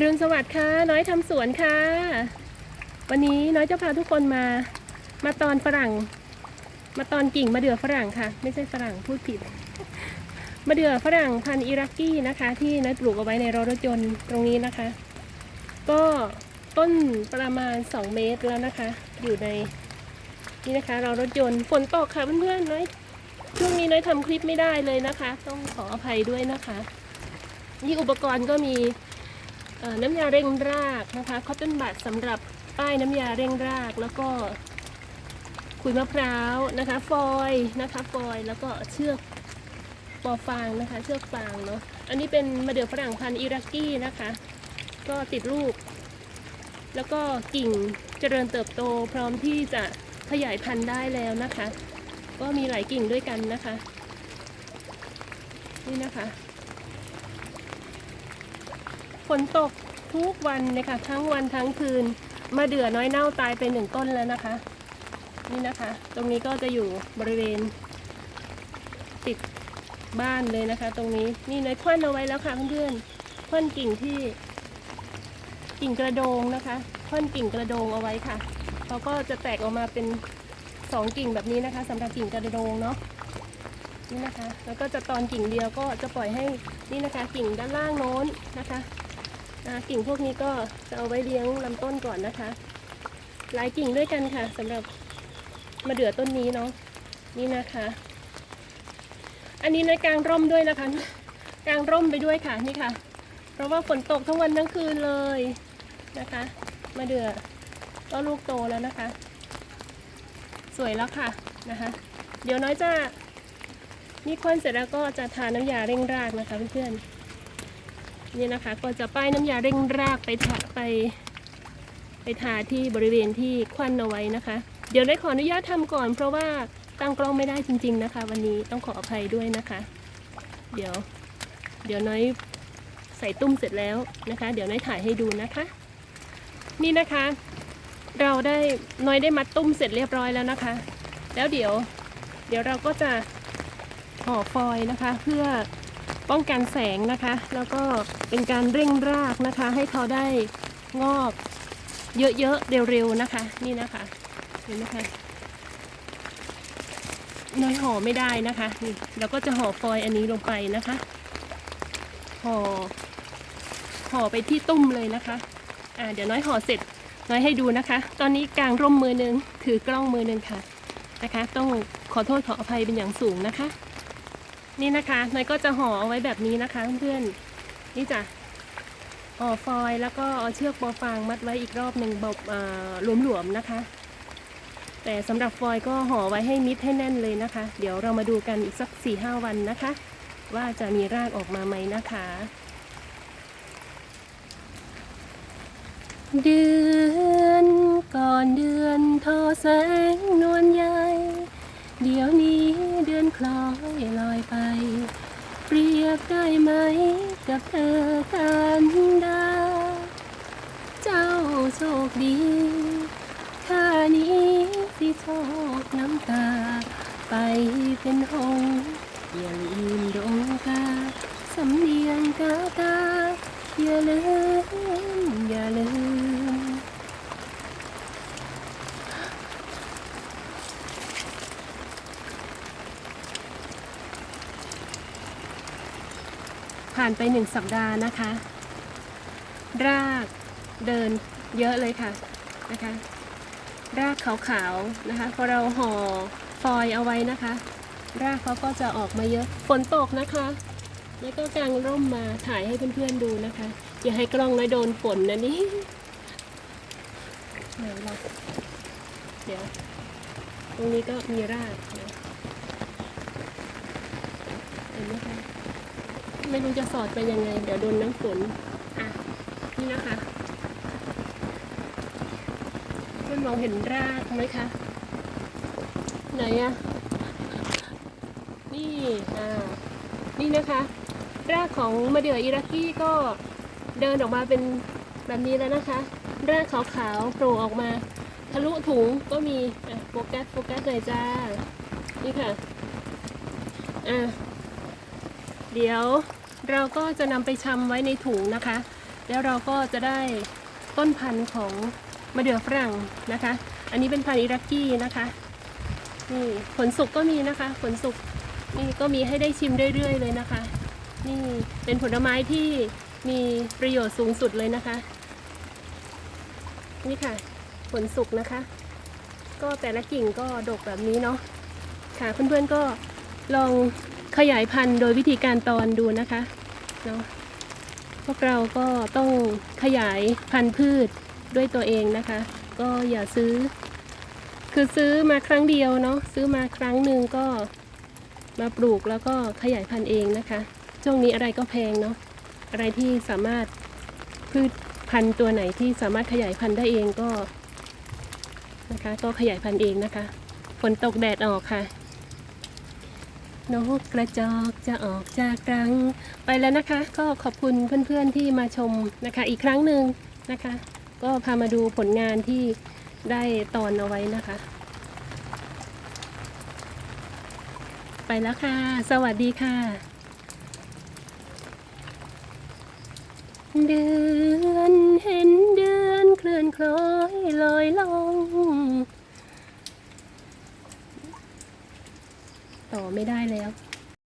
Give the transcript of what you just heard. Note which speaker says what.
Speaker 1: อรุณสวัสดิ์ค่ะ น้อยทำสวนค่ะ วันนี้น้อยจะพาทุกคนมา มาตอนฝรั่ง มาตอนกิ่งมะเดื่อฝรั่งค่ะ ไม่ใช่ฝรั่งพูดผิดมะเดื่อฝรั่งพันธุ์อิรักกี้นะคะ ที่น้อยปลูกเอาไว้ในรถยนต์ตรงนี้นะคะ ก็ต้นประมาณ 2 เมตรแล้วนะคะ อยู่ในนี่นะคะ เรารถยนต์ฝนตกค่ะเพื่อนๆน้อยช่วงนี้น้อยทำคลิปไม่ได้เลยนะคะ ต้องขออภัยด้วยนะคะนี่อุปกรณ์ก็มี น้ำยาเร่งรากนะคะคอตตอนบัดสำหรับป้ายน้ำยาเร่งรากแล้วก็ขุยมะพร้าวนะคะ ฟอยล์นะคะฟอยล์แล้วก็เชือกปอฟางนะคะ เชือกฟางเนาะอันนี้เป็นมะเดื่อฝรั่งพันธุ์อิรักกี้นะคะ ก็ติดลูก แล้วก็กิ่งเจริญเติบโตพร้อมที่จะขยายพันธุ์ได้แล้วนะคะ ก็มีหลายกิ่งด้วยกันนะคะ นี่นะคะ ฝนตกทุกวันเลยค่ะ ทั้งวันทั้งคืน มาเดือน้อยเน่าตายไปหนึ่งต้นแล้วนะคะ นี่นะคะ ตรงนี้ก็จะอยู่บริเวณ ติดบ้านเลยนะคะ ตรงนี้นี่น้อยควันเอาไว้แล้วค่ะเพื่อนๆควันกิ่งที่ กิ่งกระโดงนะคะควันกิ่งกระโดงเอาไว้ค่ะเขาก็จะแตกออกมาเป็นสองกิ่งแบบนี้นะคะสำหรับกิ่งกระโดงเนาะนี่นะคะ แล้วก็จะตอนกิ่งเดียวก็จะปล่อยให้นี่นะคะ กิ่งด้านล่างโน้นนะคะ กิ่งพวกนี้ก็จะเอาไว้เลี้ยงลำต้นก่อนนะคะ หลายกิ่งด้วยกันค่ะสำหรับมะเดื่อต้นนี้เนาะนี่นะคะ อันนี้ในกลางร่มด้วยนะคะกลางร่มไปด้วยค่ะนี่ค่ะ เพราะว่าฝนตกทั้งวันทั้งคืนเลยนะคะมะเดื่อก็ลูกโตแล้วนะคะ สวยแล้วค่ะนะคะ เดี๋ยวน้อยจะนี่ควนเสร็จแล้วก็จะทาน้ำยาเร่งรากนะคะเพื่อนๆ นี่นะคะก็จะป้ายน้ำยาเร่งรากไปทาไป ไปทาที่บริเวณที่ควันเอาไว้นะคะ เดี๋ยวได้ขออนุญาตทำก่อน เพราะว่าตั้งกล้องไม่ได้จริง ๆนะคะ วันนี้ต้องขออภัยด้วยนะคะ เดี๋ยว เดี๋ยวน้อยใส่ตุ้มเสร็จแล้วนะคะ เดี๋ยวน้อยถ่ายให้ดูนะคะ นี่นะคะ เราได้น้อยได้มัดตุ้มเสร็จเรียบร้อยแล้วนะคะ แล้วเดี๋ยว เดี๋ยวเราก็จะห่อฟอยนะคะ เพื่อ ป้องกันแสงนะคะ แล้วก็เป็นการเร่งรากนะคะ ให้เขาได้งอกเยอะๆเร็วๆนะคะ นี่นะคะเห็นไหมคะน้อยห่อไม่ได้นะคะนี่เราก็จะห่อฟอยอันนี้ลงไปนะคะห่อห่อไปที่ตุ้มเลยนะคะอ่าเดี๋ยวน้อยห่อเสร็จน้อยให้ดูนะคะ ตอนนี้กลางร่มมือหนึงถือกล้องมือนึงค่ะนะคะ ต้องขอโทษขออภัยเป็นอย่างสูงนะคะ นี่นะคะน้อยก็จะห่อเอาไว้แบบนี้นะคะเพื่อนๆนี่จ้ะห่อฟอยแล้วก็เอาเชือกปอฟางมัดไว้อีกรอบหนึ่งแบบหลวมๆนะคะ แต่สำหรับฟอยก็ห่อไว้ให้มิดให้แน่นเลยนะคะ เดี๋ยวเรามาดูกันอีกสัก4ี่ห้าวันนะคะ ว่าจะมีรากออกมาไหมนะคะเดือนก่อนเดือนทอแสงนวลใหญ่เดี๋ยวนี้เดือนคลอ ได้ไหม กับเธอกันดา เจ้าโชคดี ข้านี้ที่โชคน้ำตา ไปเป็นหงส์อย่าลืมดงกา สำเนียงกาตา อย่าลืม อย่าลืม ผ่านไปหนึ่งสัปดาห์นะคะ รากเดินเยอะเลยค่ะนะคะ รากขาวๆนะคะ พอเราห่อฟอยเอาไว้นะคะ รากเขาก็จะออกมาเยอะ ฝนตกนะคะ แล้วก็กางร่มมาถ่ายให้เพื่อนๆดูนะคะ อย่าให้กล้องน้อยโดนฝนนะนี่ไหนเราเดี๋ยว ตรงนี้ก็มีรากนะเห็นไหมคะ ไม่รู้จะสอดไปยังไง เดี๋ยวโดนน้ำฝน อะ นี่นะคะเพื่อนมองเห็นรากไหมคะ ไหนอะนี่ อ่า นี่นะคะ รากของมะเดื่ออิรักกี้ก็เดินออกมาเป็นแบบนี้แล้วนะคะ รากขาวๆโผล่ออกมาทะลุถุงก็มีอะโฟกัสโฟกัสหน่อยจ้า นี่ค่ะ อะ เดี๋ยว เราก็จะนำไปชำไว้ในถุงนะคะ แล้วเราก็จะได้ต้นพันธุ์ของมะเดื่อฝรั่งนะคะ อันนี้เป็นพันธุ์อิรักกี้นะคะนี่ผลสุกก็มีนะคะผลสุกนี่ก็มีให้ได้ชิมเรื่อยๆ เลยนะคะ นี่เป็นผลไม้ที่มีประโยชน์สูงสุดเลยนะคะ นี่ค่ะ ผลสุกนะคะ ก็แต่ละกิ่งก็ดกแบบนี้เนาะค่ะเพื่อนๆก็ลองขยายพันธุ์โดยวิธีการตอนดูนะคะ เนาะพวกเราก็ต้องขยายพันธุ์พืชด้วยตัวเองนะคะ ก็อย่าซื้อ คือซื้อมาครั้งเดียวเนาะซื้อมาครั้งหนึ่งก็มาปลูกแล้วก็ขยายพันธุ์เองนะคะช่วงนี้อะไรก็แพงเนาะอะไรที่สามารถพืชพันธุ์ตัวไหนที่สามารถขยายพันธุ์ได้เองก็นะคะ ก็ขยายพันธุ์เองนะคะฝนตกแดดออกค่ะ นกกระจอกจะออกจากรัง ไปแล้วนะคะ ก็ขอบคุณเพื่อนๆที่มาชมนะคะ อีกครั้งหนึ่งนะคะ ก็พามาดูผลงานที่ได้ตอนเอาไว้นะคะ ไปแล้วค่ะ สวัสดีค่ะเดือ อไม่ได้แล้ว